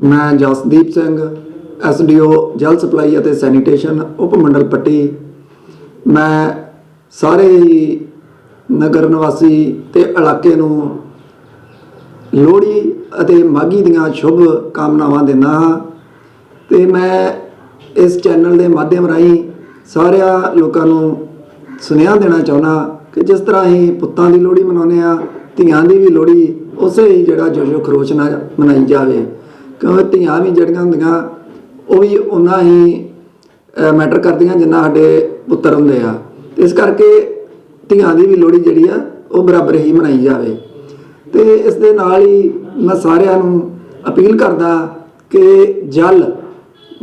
ਮੈਂ ਜਸਦੀਪ ਸਿੰਘ ਐਸਡੀਓ ਜਲ ਸਪਲਾਈ ਅਤੇ ਸੈਨੀਟੇਸ਼ਨ ਉਪ ਮੰਡਲ ਪੱਟੀ। ਮੈਂ ਸਾਰੇ ਹੀ ਨਗਰ ਨਿਵਾਸੀ ਤੇ ਇਲਾਕੇ ਨੂੰ ਲੋਹੜੀ ਅਤੇ ਮਾਘੀ ਦੀਆਂ ਸ਼ੁਭ ਕਾਮਨਾਵਾਂ ਦਿੰਦਾ ਹਾਂ ਤੇ ਮੈਂ ਇਸ ਚੈਨਲ ਦੇ ਮਾਧਿਅਮ ਰਾਹੀਂ ਸਾਰਿਆਂ ਲੋਕਾਂ ਨੂੰ ਸੁਨੇਹਾ ਦੇਣਾ ਚਾਹੁੰਦਾ ਕਿ ਜਿਸ ਤਰ੍ਹਾਂ ਹੀ ਪੁੱਤਾਂ ਦੀ ਲੋਹੜੀ ਮਨਾਉਂਦੇ ਆ ਧੀਆਂ ਦੀ ਵੀ ਲੋਹੜੀ, ਉਸੇ ਹੀ ਜਿਹੜਾ ਜੋਸ਼ੋ ਖਰੋਚ ਨਾਲ ਮਨਾਈ ਜਾਵੇ। ਕਿਉਂਕਿ ਧੀਆਂ ਵੀ ਜਿਹੜੀਆਂ ਹੁੰਦੀਆਂ, ਉਹ ਵੀ ਉਨਾ ਹੀ ਮੈਟਰ ਕਰਦੀਆਂ ਜਿੰਨਾ ਸਾਡੇ ਪੁੱਤਰ ਹੁੰਦੇ ਆ। ਤੇ ਇਸ ਕਰਕੇ ਧੀਆਂ ਦੀ ਵੀ ਲੋਹੜੀ ਜਿਹੜੀ ਆ, ਉਹ ਬਰਾਬਰ ਹੀ ਮਨਾਈ ਜਾਵੇ। ਤੇ ਇਸ ਦੇ ਨਾਲ ਹੀ ਮੈਂ ਸਾਰਿਆਂ ਨੂੰ ਅਪੀਲ ਕਰਦਾ ਕਿ ਜਲ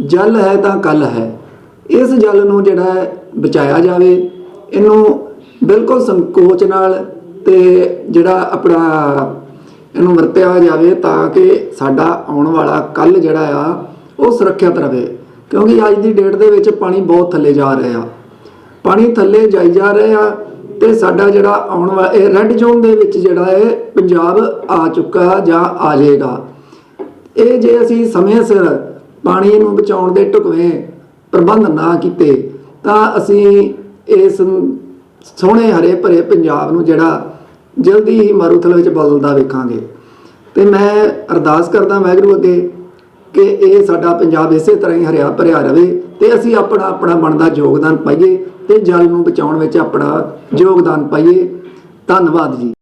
ਜਲ ਹੈ ਤਾਂ ਕੱਲ ਹੈ। ਇਸ ਜਲ ਨੂੰ ਜਿਹੜਾ ਬਚਾਇਆ ਜਾਵੇ। ਇਹਨੂੰ ਬਿਲਕੁਲ ਸੰਕੋਚ ਨਾਲ ਤੇ ਜਿਹੜਾ ਆਪਣਾ ਇਹਨੂੰ ਵਰਤਿਆ ਜਾਵੇ ਤਾਂ ਕਿ ਸਾਡਾ ਆਉਣ ਵਾਲਾ ਕੱਲ ਜਿਹੜਾ ਆ, ਉਹ ਸੁਰੱਖਿਅਤ ਰਹੇ ਕਿਉਂਕਿ ਅੱਜ ਦੀ ਡੇਟ ਦੇ ਵਿੱਚ ਪਾਣੀ ਬਹੁਤ ਥੱਲੇ ਜਾ ਰਿਹਾ ਪਾਣੀ ਥੱਲੇ ਜਾਈ ਜਾ ਰਿਹਾ ਤੇ ਸਾਡਾ ਜਿਹੜਾ ਆਉਣ ਵਾਲਾ, ਇਹ ਰੈੱਡ ਜ਼ੋਨ ਦੇ ਵਿੱਚ ਜਿਹੜਾ ਹੈ ਪੰਜਾਬ ਆ ਚੁੱਕਾ ਜਾਂ ਆ ਜਾਏਗਾ। ਇਹ ਜੇ ਅਸੀਂ ਸਮੇਂ ਸਿਰ ਪਾਣੀ ਨੂੰ ਬਚਾਉਣ ਦੇ ਢੁਕਵੇਂ ਪ੍ਰਬੰਧ ਨਾ ਕੀਤੇ, ਤਾਂ ਅਸੀਂ ਇਸ ਸੋਹਣੇ ਹਰੇ ਭਰੇ ਪੰਜਾਬ ਨੂੰ ਜਿਹੜਾ ਜਲਦੀ ਹੀ ਮਾਰੂਥਲ ਵਿੱਚ ਬਦਲਦਾ ਵੇਖਾਂਗੇ। ਤੇ ਮੈਂ ਅਰਦਾਸ ਕਰਦਾ ਵਾਹਿਗੁਰੂ ਅੱਗੇ ਕਿ ਇਹ ਸਾਡਾ ਪੰਜਾਬ ਇਸੇ ਤਰ੍ਹਾਂ ਹੀ ਹਰਿਆ ਭਰਿਆ ਰਹੇ ਤੇ ਅਸੀਂ ਆਪਣਾ ਆਪਣਾ ਬਣਦਾ ਯੋਗਦਾਨ ਪਾਈਏ ਤੇ ਜਲ ਨੂੰ ਬਚਾਉਣ ਵਿੱਚ ਆਪਣਾ ਯੋਗਦਾਨ ਪਾਈਏ। ਧੰਨਵਾਦ ਜੀ।